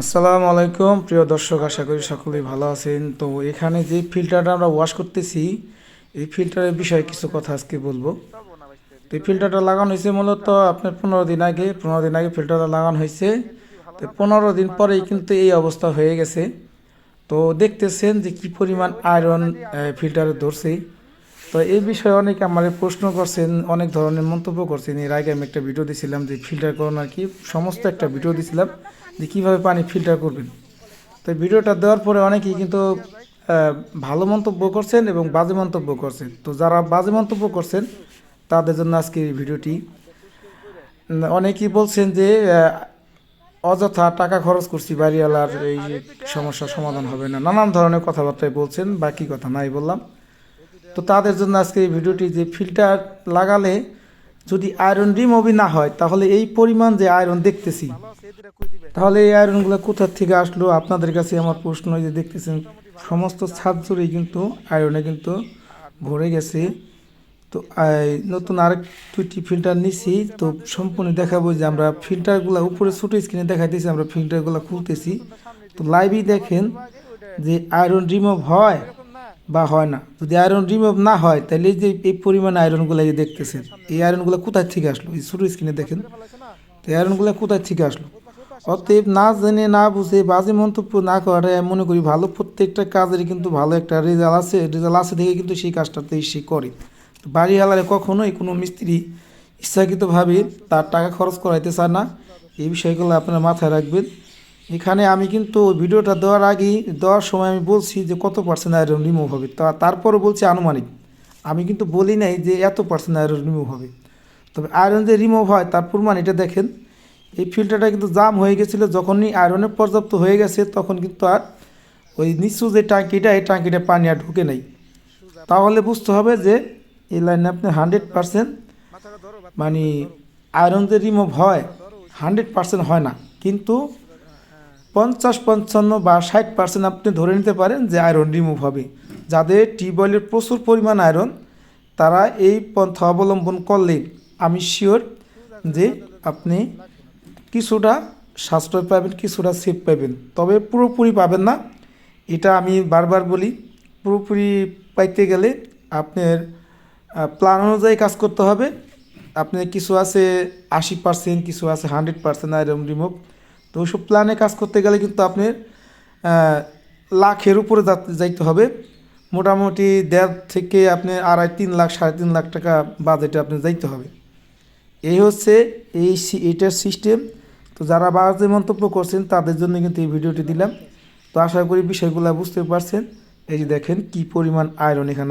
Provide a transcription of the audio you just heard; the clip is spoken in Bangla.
আসসালামু আলাইকুম। প্রিয় দর্শক, আশা করি সকলেই ভালো আছেন। তো এখানে যে ফিল্টারটা আমরা ওয়াশ করতেছি, এই ফিল্টারের বিষয়ে কিছু কথা আজকে বলব। তো এই ফিল্টারটা লাগানো হয়েছে মূলত আপনার পনেরো দিন আগে। পনেরো দিন আগে ফিল্টারটা লাগানো হয়েছে। তো পনেরো দিন পরেই কিন্তু এই অবস্থা হয়ে গেছে। তো দেখতেছেন যে কি পরিমাণ আয়রন ফিল্টারে ধরছে। তো এই বিষয়ে অনেক আমার প্রশ্ন করছেন, অনেক ধরনের মন্তব্য করছেন। এর আগে আমি একটা ভিডিও দিয়েছিলাম যে ফিল্টার করুন কি। সমস্ত একটা ভিডিও দিয়েছিলাম যে কীভাবে পানি ফিল্টার করবেন। তো ভিডিওটা দেওয়ার পরে অনেকেই কিন্তু ভালো মন্তব্য করছেন এবং বাজে মন্তব্য করছেন। তো যারা বাজে মন্তব্য করছেন, তাদের জন্য আজকে এই ভিডিওটি। অনেকেই বলছেন যে অযথা টাকা খরচ করছি বাড়িওয়ালার এই যে সমস্যার সমাধান হবে না। নানান ধরনের কথাবার্তায় বলছেন, বাকি কথা নাই বললাম। তো তাদের জন্য আজকে এই ভিডিওটি যে ফিল্টার লাগালে যদি আয়রন রিমুভই না হয়, তাহলে এই পরিমাণ যে আয়রন দেখতেছি তাহলে এই আয়রনগুলো কোথা থেকে আসলো? আপনাদের কাছে আমার প্রশ্ন যে দেখতেছেন, সমস্ত ছাদ জুড়েই কিন্তু আয়রনে কিন্তু ভরে গেছে। তো নতুন আরেক দুইটি ফিল্টার নিছি, তো সম্পূর্ণ দেখাবো যে আমরা ফিল্টারগুলো উপরে ছোটো স্ক্রিনে দেখাইতেছি, আমরা ফিল্টারগুলো খুলতেছি। তো লাইভই দেখেন যে আয়রন রিমুভ হয় বা হয় না। যদি আয়রন রিমুভ না হয়, তাহলে যে এই পরিমাণ আয়রনগুলো যে দেখতেছেন, এই আয়রনগুলো কোথায় থেকে আসলো? এই ছোটো স্ক্রিনে দেখেন। তো আয়রনগুলো কোথায় থেকে আসলো? অতএব না জেনে না বুঝে বাজে মন্তব্য না করা, মনে করি ভালো প্রত্যেকটা কাজেরই কিন্তু ভালো একটা রেজাল্ট আছে। রেজাল্ট আছে দেখে কিন্তু সেই কাজটাতেই সে করে। তো বাড়ি আলারে কখনোই কোনো মিস্ত্রি ইচ্ছাকৃতভাবে তার টাকা খরচ করাইতে চায় না। এই বিষয়গুলো আপনারা মাথায় রাখবেন। এখানে আমি কিন্তু ভিডিওটা দেওয়ার আগেই দেওয়ার সময় আমি বলছি যে কত পার্সেন্ট আয়রন রিমুভ হবে। তা তারপরও বলছি আনুমানিক। আমি কিন্তু বলি নাই যে এত পার্সেন্ট আয়রন রিমুভ হবে। তবে আয়রন যে রিমুভ হয় তার প্রমাণ এটা দেখেন। এই ফিল্টারটা কিন্তু জাম হয়ে গেছিল। যখনই আয়রনের পর্যাপ্ত হয়ে গেছে, তখন কিন্তু আর ওই নিচু যে টাঙ্কিটা, এই টাঙ্কিটা পানি আর ঢুকে নেই। তাহলে বুঝতে হবে যে এই লাইনে আপনি হান্ড্রেড পার্সেন্ট মানে আয়রন যে রিমুভ হয় হান্ড্রেড পার্সেন্ট হয় না। কিন্তু পঞ্চাশ, পঞ্চান্ন বা ষাট পার্সেন্ট আপনি ধরে নিতে পারেন যে আয়রন রিমুভ হবে। যাদের টিউবওয়েলের প্রচুর পরিমাণ আয়রন তারা এই পন্থা অবলম্বন করলে আমি শিওর যে আপনি কিছুটা সাশ্রয় পাবেন, কিছুটা সেফ পাবেন। তবে পুরোপুরি পাবেন না। এটা আমি বারবার বলি, পুরোপুরি পাইতে গেলে আপনার প্ল্যান অনুযায়ী কাজ করতে হবে। আপনার কিছু আছে আশি পার্সেন্ট কিছু আছে হান্ড্রেড পার্সেন্ট আয়রন রিমুভ তো ওইসব প্ল্যানে কাজ করতে গেলে কিন্তু আপনার লাখের উপরে যাইতে হবে। মোটামুটি দেড় থেকে আপনি আড়াই, তিন লাখ, সাড়ে তিন লাখ টাকা বাজেটে আপনি যাইতে হবে। এই হচ্ছে এই এটার সিস্টেম তো যারা বাজে মন্তব্য করছেন, তাদের জন্য কিন্তু এই ভিডিওটি দিলাম। তো আশা করি বিষয়গুলো বুঝতে পারছেন। এই যে দেখেন কি পরিমাণ আয়রন এখানে